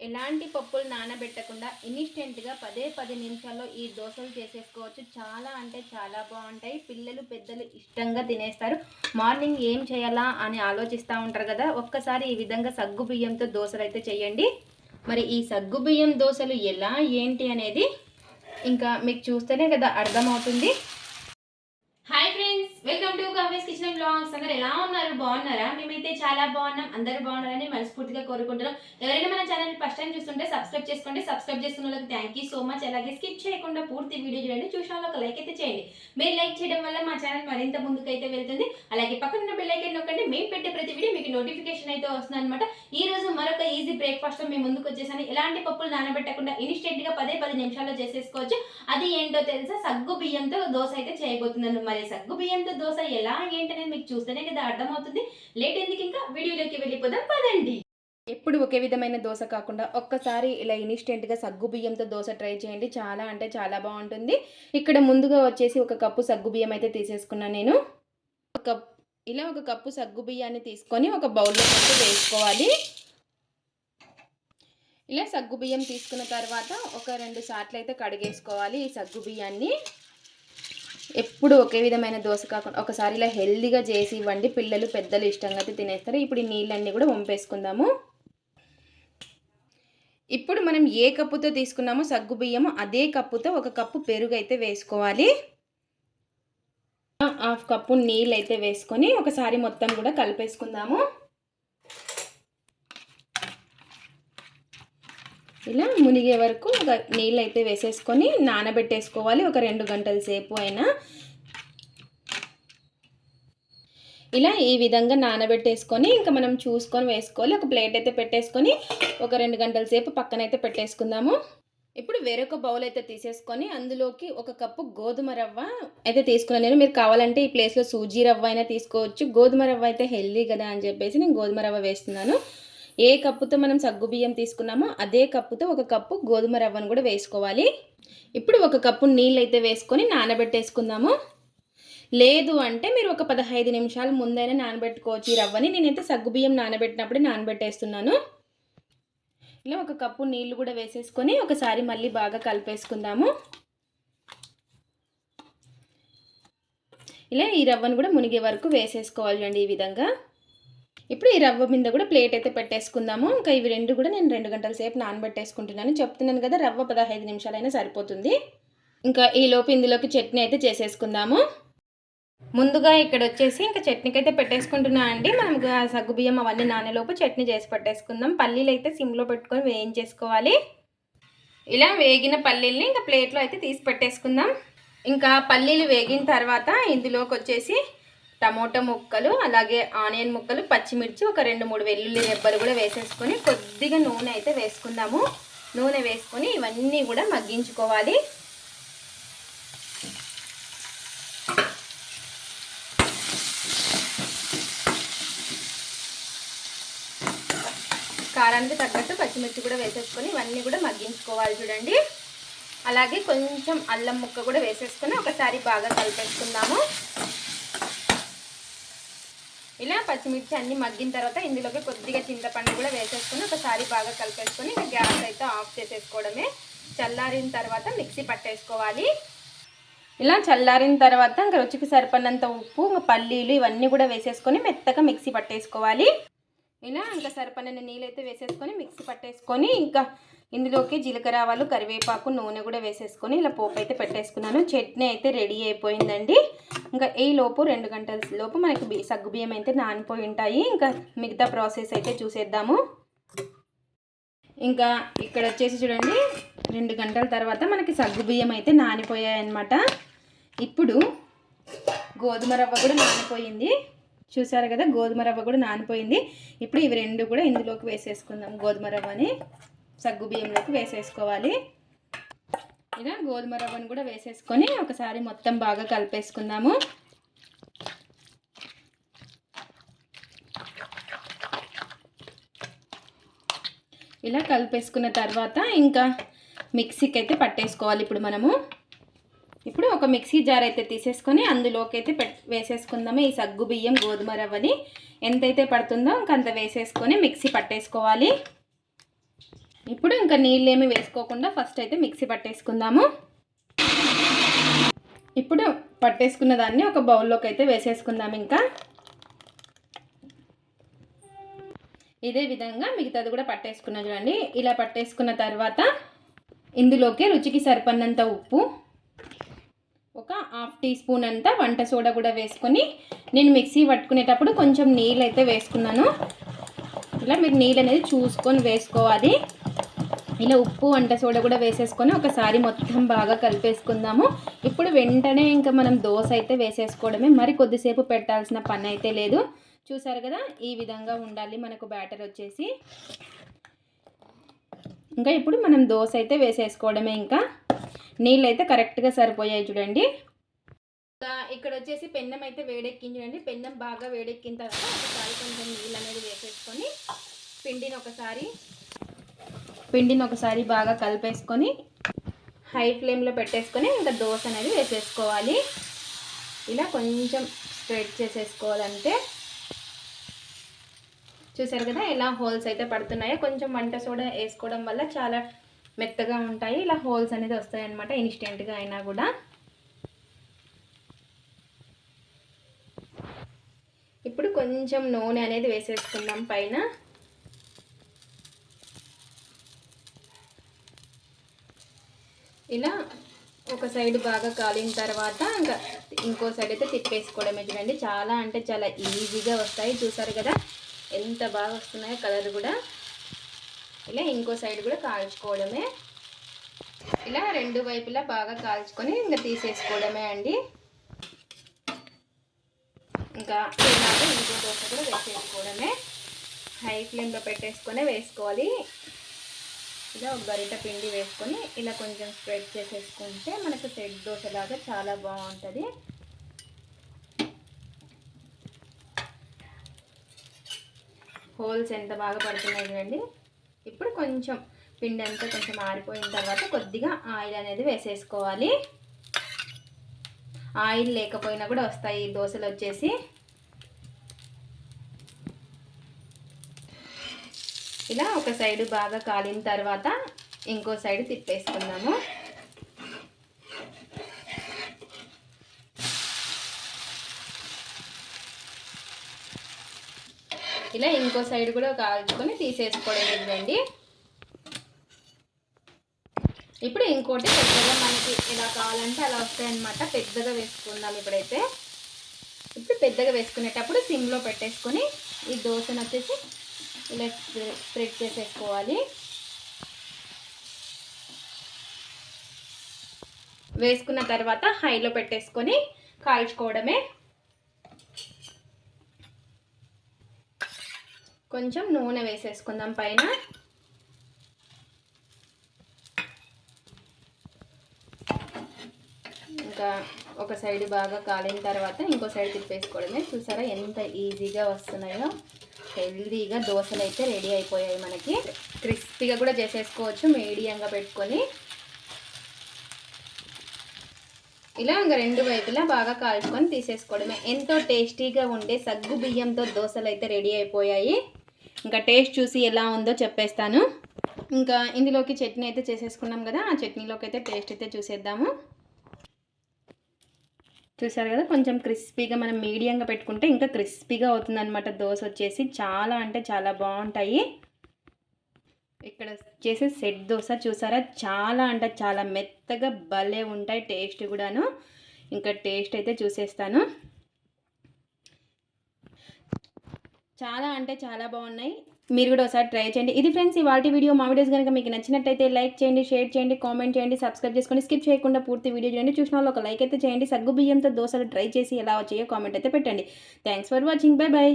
ఎలాంటి పప్పులు నానబెట్టకుండా ఇన్స్టెంట్గా పదే పది నిమిషాల్లో ఈ దోశలు చేసేసుకోవచ్చు. చాలా అంటే చాలా బాగుంటాయి. పిల్లలు పెద్దలు ఇష్టంగా తినేస్తారు. మార్నింగ్ ఏం చేయాలా అని ఆలోచిస్తూ ఉంటారు కదా? ఒక్కసారి ఈ విధంగా సగ్గు బియ్యంతో దోశలు అయితే చేయండి. మరి ఈ సగ్గు బియ్యం దోశలు ఎలా ఏంటి అనేది ఇంకా మీకు చూస్తేనే కదా అర్థమవుతుంది హాయ్ ఫ్రెండ్స్ వెల్కమ్ టు కావేస్ బ్లాగ్స్ అందరు ఎలా ఉన్నారు? బాగున్నారా? మేమైతే చాలా బాగున్నాం. అందరూ బాగున్నారని మనస్ఫూర్తిగా కోరుకుంటున్నాం. ఎవరైనా మన ఛానల్ ఫస్ట్ టైం చూస్తుంటే సబ్స్క్రైబ్ చేసుకోండి. సబ్స్క్రైబ్ చేసుకున్న వాళ్ళకి థ్యాంక్ యూ సో మచ్ అలాగే స్కిప్ చేయకుండా పూర్తి వీడియో చూడండి. చూసిన వాళ్ళకి ఒక లైక్ అయితే చేయండి. మీరు లైక్ చేయడం వల్ల మా ఛానల్ మరింత ముందుకైతే వెళ్తుంది. అలాగే పక్కన ఉన్న బెల్ ఐకన్ నొక్కండి. మేము పెట్టే ప్రతి వీడియో మీకు నోటిఫికేషన్ అయితే వస్తుంది అనమాట ఈ రోజు మరొక ఈజీ బ్రేక్ఫాస్ట్ మేము ముందుకు వచ్చేసాను. ఎలాంటి పప్పులు నానబెట్టకుండా ఇన్స్టెంట్గా పదే పది నిమిషాల్లో చేసేసుకోవచ్చు. అది ఏంటో తెలుసా? సగ్గు బియ్యంతో దోశ అయితే చేయబోతున్నాను. మరి సగ్గు బియ్యంతో దోశ ఎలా ఏంటనేది మీకు చూస్తేనే కదా అర్థమవుతుంది. లేట్ ఎందుకు ఇంకా? వీడియోలోకి వెళ్ళిపోదాం పదండి. ఎప్పుడు ఒకే విధమైన దోశ కాకుండా ఒక్కసారి ఇలా ఇన్స్టెంట్గా సగ్గు బియ్యంతో దోశ ట్రై చేయండి. చాలా అంటే చాలా బాగుంటుంది. ఇక్కడ ముందుగా వచ్చేసి ఒక కప్పు సగ్గు బియ్యం అయితే తీసేసుకున్నాను నేను. ఒక కప్ ఇలా ఒక కప్పు సగ్గు బియ్యాన్ని తీసుకొని ఒక బౌల్లో అయితే వేసుకోవాలి. ఇలా సగ్గు బియ్యం తీసుకున్న తర్వాత ఒక రెండు సార్లు అయితే కడిగేసుకోవాలి ఈ సగ్గు బియ్యాన్ని. ఎప్పుడు ఒకే విధమైన దోశ కాకుండా ఒకసారి ఇలా హెల్దీగా చేసి ఇవ్వండి. పిల్లలు పెద్దలు ఇష్టంగా అయితే తినేస్తారు. ఇప్పుడు ఈ నీళ్ళన్నీ కూడా వంపేసుకుందాము. ఇప్పుడు మనం ఏ కప్పుతో తీసుకున్నామో సగ్గు బియ్యము అదే కప్పుతో ఒక కప్పు పెరుగు అయితే వేసుకోవాలి. హాఫ్ కప్పు నీళ్ళు అయితే వేసుకొని ఒకసారి మొత్తం కూడా కలిపేసుకుందాము. ఇలా మునిగే వరకు ఒక నీళ్ళు అయితే వేసేసుకొని నానబెట్టేసుకోవాలి. ఒక రెండు గంటల సేపు అయినా. ఇలా ఈ విధంగా నానబెట్టేసుకొని ఇంకా మనం చూసుకొని వేసుకోవాలి. ఒక ప్లేట్ అయితే పెట్టేసుకొని ఒక రెండు గంటల సేపు పక్కనైతే పెట్టేసుకుందాము. ఇప్పుడు వేరొక బౌల్ అయితే తీసేసుకొని అందులోకి ఒక కప్పు గోధుమ రవ్వ అయితే తీసుకున్నాను నేను. మీరు కావాలంటే ఈ ప్లేస్లో సూజీ రవ్వ అయినా తీసుకోవచ్చు. గోధుమ రవ్వ అయితే హెల్దీ కదా అని చెప్పేసి నేను గోధుమ రవ్వ వేస్తున్నాను. ఏ కప్పుతో మనం సగ్గు బియ్యం తీసుకున్నామో అదే కప్పుతో ఒక కప్పు గోధుమ రవ్వను కూడా వేసుకోవాలి. ఇప్పుడు ఒక కప్పు నీళ్ళు అయితే వేసుకొని నానబెట్టేసుకుందాము. లేదు అంటే మీరు ఒక పదహైదు నిమిషాలు ముందైనా నానబెట్టుకోవచ్చు ఈ రవ్వని. నేనైతే సగ్గు బియ్యం నానబెట్టినప్పుడే నానబెట్టేస్తున్నాను. ఇలా ఒక కప్పు నీళ్ళు కూడా వేసేసుకొని ఒకసారి మళ్ళీ బాగా కలిపేసుకుందాము. ఇలా ఈ రవ్వను కూడా మునిగే వరకు వేసేసుకోవాలి అండి ఈ విధంగా. ఇప్పుడు ఈ రవ్వ మీద కూడా ప్లేట్ అయితే పెట్టేసుకుందాము. ఇంకా ఇవి రెండు కూడా నేను రెండు గంటల సేపు నానబెట్టేసుకుంటున్నాను. చెప్తున్నాను కదా రవ్వ పదహైదు నిమిషాలైనా సరిపోతుంది. ఇంకా ఈ లోపు ఇందులోకి చట్నీ అయితే చేసేసుకుందాము. ముందుగా ఇక్కడ వచ్చేసి ఇంకా చట్నీకి అయితే పెట్టేసుకుంటున్నా అండి. మనం సగ్గుబియ్యం అవన్నీ నానేలోపు చట్నీ చేసి పెట్టేసుకుందాం. పల్లీలు అయితే సిమ్లో పెట్టుకొని వేయించేసుకోవాలి. ఇలా వేగిన పల్లీల్ని ఇంకా ప్లేట్లో అయితే తీసి పెట్టేసుకుందాం. ఇంకా పల్లీలు వేగిన తర్వాత ఇందులోకి వచ్చేసి టమోటా ముక్కలు అలాగే ఆనియన్ ముక్కలు పచ్చిమిర్చి ఒక రెండు మూడు వెల్లుల్లి రెబ్బలు కూడా వేసేసుకొని కొద్దిగా నూనె అయితే వేసుకుందాము. నూనె వేసుకొని ఇవన్నీ కూడా మగ్గించుకోవాలి. కారానికి తగ్గట్టు పచ్చిమిర్చి కూడా వేసేసుకొని ఇవన్నీ కూడా మగ్గించుకోవాలి చూడండి. అలాగే కొంచెం అల్లం ముక్క కూడా వేసేసుకొని ఒకసారి బాగా కలిపేసుకుందాము. ఇలా పచ్చిమిర్చి అన్ని మగ్గిన తర్వాత ఇందులోకి కొద్దిగా చింతపండు కూడా వేసేసుకొని ఒకసారి బాగా కలిపేసుకొని ఇంకా గ్యాస్ అయితే ఆఫ్ చేసేసుకోవడమే. చల్లారిన తర్వాత మిక్సీ పట్టేసుకోవాలి. ఇలా చల్లారిన తర్వాత ఇంకా రుచికి సరిపడినంత ఉప్పు ఇంకా పల్లీలు ఇవన్నీ కూడా వేసేసుకొని మెత్తగా మిక్సీ పట్టేసుకోవాలి. ఇలా ఇంకా సరిపడిన నీళ్ళు అయితే వేసేసుకొని మిక్సీ పట్టేసుకొని ఇంకా ఇందులోకి జీలకర్ర ఆవాలు కరివేపాకు నూనె కూడా వేసేసుకొని ఇలా పోపు అయితే పెట్టేసుకున్నాను. చట్నీ అయితే రెడీ అయిపోయిందండి. ఇంకా ఈ లోపు రెండు గంటల లోపు మనకి బి సగ్గు బియ్యం అయితే నానిపోయి ఉంటాయి. ఇంకా మిగతా ప్రాసెస్ అయితే చూసేద్దాము. ఇంకా ఇక్కడ వచ్చేసి చూడండి రెండు గంటల తర్వాత మనకి సగ్గు బియ్యం అయితే నానిపోయాయి అన్నమాట ఇప్పుడు గోధుమ రవ్వ కూడా నానిపోయింది. చూసారు కదా గోధుమ రవ్వ కూడా నానిపోయింది. ఇప్పుడు ఇవి రెండు కూడా ఇందులోకి వేసేసుకుందాం గోధుమ రవ్వని. సగ్గు బియ్యంలోకి వేసేసుకోవాలి. ఇలా గోధుమ రవ్వను కూడా వేసేసుకొని ఒకసారి మొత్తం బాగా కలిపేసుకుందాము. ఇలా కలిపేసుకున్న తర్వాత ఇంకా మిక్సీకి అయితే పట్టేసుకోవాలి ఇప్పుడు మనము. ఇప్పుడు ఒక మిక్సీ జార్ అయితే తీసేసుకొని అందులోకి అయితే పెట్ వేసేసుకుందాము ఈ సగ్గు బియ్యం గోధుమ రవ్వని. ఎంతైతే పడుతుందో ఇంకంత వేసేసుకొని మిక్సీ పట్టేసుకోవాలి. ఇప్పుడు ఇంకా నీళ్ళు ఏమి వేసుకోకుండా ఫస్ట్ అయితే మిక్సీ పట్టేసుకుందాము. ఇప్పుడు పట్టేసుకున్న దాన్ని ఒక బౌల్లోకి అయితే వేసేసుకుందాం ఇంకా. ఇదే విధంగా మిగతాది కూడా పట్టేసుకున్నా చూడండి. ఇలా పట్టేసుకున్న తర్వాత ఇందులోకి రుచికి సరిపడినంత ఉప్పు ఒక హాఫ్ టీ స్పూన్ అంత వంట సోడా కూడా వేసుకొని నేను మిక్సీ పట్టుకునేటప్పుడు కొంచెం నీళ్ళు అయితే వేసుకున్నాను. ఇలా మీరు నీళ్ళు అనేది చూసుకొని వేసుకోవాలి. ఇలా ఉప్పు వంట సోడ కూడా వేసేసుకొని ఒకసారి మొత్తం బాగా కలిపేసుకుందాము. ఇప్పుడు వెంటనే ఇంకా మనం దోశ అయితే వేసేసుకోవడమే. మరి కొద్దిసేపు పెట్టాల్సిన పని అయితే లేదు. చూసారు కదా ఈ విధంగా ఉండాలి మనకు బ్యాటర్ వచ్చేసి. ఇంకా ఇప్పుడు మనం దోశ అయితే వేసేసుకోవడమే ఇంకా. నీళ్ళు అయితే కరెక్ట్గా సరిపోయాయి చూడండి. ఇక్కడ వచ్చేసి పెన్నం అయితే వేడెక్కింది చూడండి. పెన్నం బాగా వేడెక్కిన తర్వాత ఒకసారి కొంచెం నీళ్ళు అనేది వేసేసుకొని పిండిని ఒకసారి పిండిని ఒకసారి బాగా కలిపేసుకొని హై ఫ్లేమ్లో పెట్టేసుకొని ఇంకా దోశ అనేది వేసేసుకోవాలి. ఇలా కొంచెం స్ప్రెడ్ చేసేసుకోవాలంటే. చూసారు కదా ఇలా హోల్స్ అయితే పడుతున్నాయో. కొంచెం వంట సోడా వేసుకోవడం వల్ల చాలా మెత్తగా ఉంటాయి. ఇలా హోల్స్ అనేది వస్తాయన్నమాట ఇన్స్టెంట్గా అయినా కూడా. ఇప్పుడు కొంచెం నూనె అనేది వేసేసుకుందాం పైన. ఇలా ఒక సైడ్ బాగా కాలిన తర్వాత ఇంకా ఇంకో సైడ్ అయితే తిప్పేసుకోవడమే చూడండి చాలా అంటే చాలా ఈజీగా వస్తాయి. చూసారు కదా? ఎంత బాగా వస్తున్నాయో కలర్ కూడా. ఇలా ఇంకో సైడ్ కూడా కాల్చుకోవడమే. ఇలా రెండు వైపులా బాగా కాల్చుకొని ఇంకా తీసేసుకోవడమే అండి. ఇంకా ఇంకో దోశ కూడా వేసేసుకోవడమే. హై ఫ్లేమ్లో పెట్టేసుకొని వేసుకోవాలి. ఇలా ఒక గరిట పిండి వేసుకొని ఇలా కొంచెం స్ప్రెడ్ చేసేసుకుంటే మనకు సెట్ దోశలాగా చాలా బాగుంటుంది. హోల్స్ ఎంత బాగా పడుతున్నాయి చూడండి. ఇప్పుడు కొంచెం పిండి అంతా కొంచెం ఆరిపోయిన తర్వాత కొద్దిగా ఆయిల్ అనేది వేసేసుకోవాలి. ఆయిల్ లేకపోయినా కూడా వస్తాయి దోశలు వచ్చేసి. ఇలా ఒక సైడ్ బాగా కాలిన తర్వాత ఇంకో సైడ్ తిప్పేసుకున్నాము ఇలా ఇంకో సైడ్ కూడా కాల్చుకొని తీసేసుకోవడం ఇవ్వండి ఇప్పుడు ఇంకోటి పెద్దగా మనకి ఇలా కావాలంటే అలా వస్తాయన్నమాట. పెద్దగా వేసుకుందాం ఇప్పుడైతే. ఇప్పుడు పెద్దగా వేసుకునేటప్పుడు సిమ్లో పెట్టేసుకొని ఈ దోశను వచ్చేసి ఇలా స్ప్రెడ్ చేసేసుకోవాలి. వేసుకున్న తర్వాత హైలో పెట్టేసుకొని కాల్చుకోవడమే. కొంచెం నూనె వేసేసుకుందాం పైన. ఇంకా ఒక సైడ్ బాగా కాలిన తర్వాత ఇంకో సైడ్ తిప్పేసుకోవడమే. చూసారా ఎంత ఈజీగా వస్తున్నాయో. హెల్దీగా దోశలు అయితే రెడీ అయిపోయాయి మనకి. క్రిస్పీగా కూడా చేసేసుకోవచ్చు మీడియంగా పెట్టుకొని. ఇలా ఇంకా రెండు వైపులా బాగా కాల్చుకొని తీసేసుకోవడమే. ఎంతో టేస్టీగా ఉండే సగ్గు బియ్యంతో దోశలు అయితే రెడీ అయిపోయాయి. ఇంకా టేస్ట్ చూసి ఎలా ఉందో చెప్పేస్తాను. ఇంకా ఇందులోకి చట్నీ అయితే చేసేసుకున్నాం కదా ఆ చట్నీలోకి అయితే టేస్ట్ అయితే చూసేద్దాము. చూసారు కదా కొంచెం క్రిస్పీగా మనం మీడియంగా పెట్టుకుంటే ఇంకా క్రిస్పీగా అవుతుందన్నమాట. దోశ వచ్చేసి చాలా అంటే చాలా బాగుంటాయి. ఇక్కడ వచ్చేసి సెట్ దోశ చూసారా? చాలా అంటే చాలా మెత్తగా భలే ఉంటాయి టేస్ట్ కూడాను. ఇంకా టేస్ట్ అయితే చూసేస్తాను. చాలా అంటే చాలా బాగున్నాయి. మీరు కూడా ఒకసారి ట్రై చేయండి. ఇది ఫ్రెండ్స్ ఈ వాటి వీడియో మా వీడియోస్ కనుక మీకు నచ్చినట్టయితే లైక్ చేయండి షేర్ చేయండి కామెంట్ చేయండి సబ్స్క్రైబ్ చేసుకొని స్కిప్ చేయకుండా పూర్తి వీడియో చేయండి చూసిన వాళ్ళు ఒక లైక్ అయితే చేయండి. సగ్గు బియ్యంతో దోశలు ట్రై చేసి ఎలా వచ్చాయో కామెంట్ అయితే పెట్టండి. Thanks for watching. Bye bye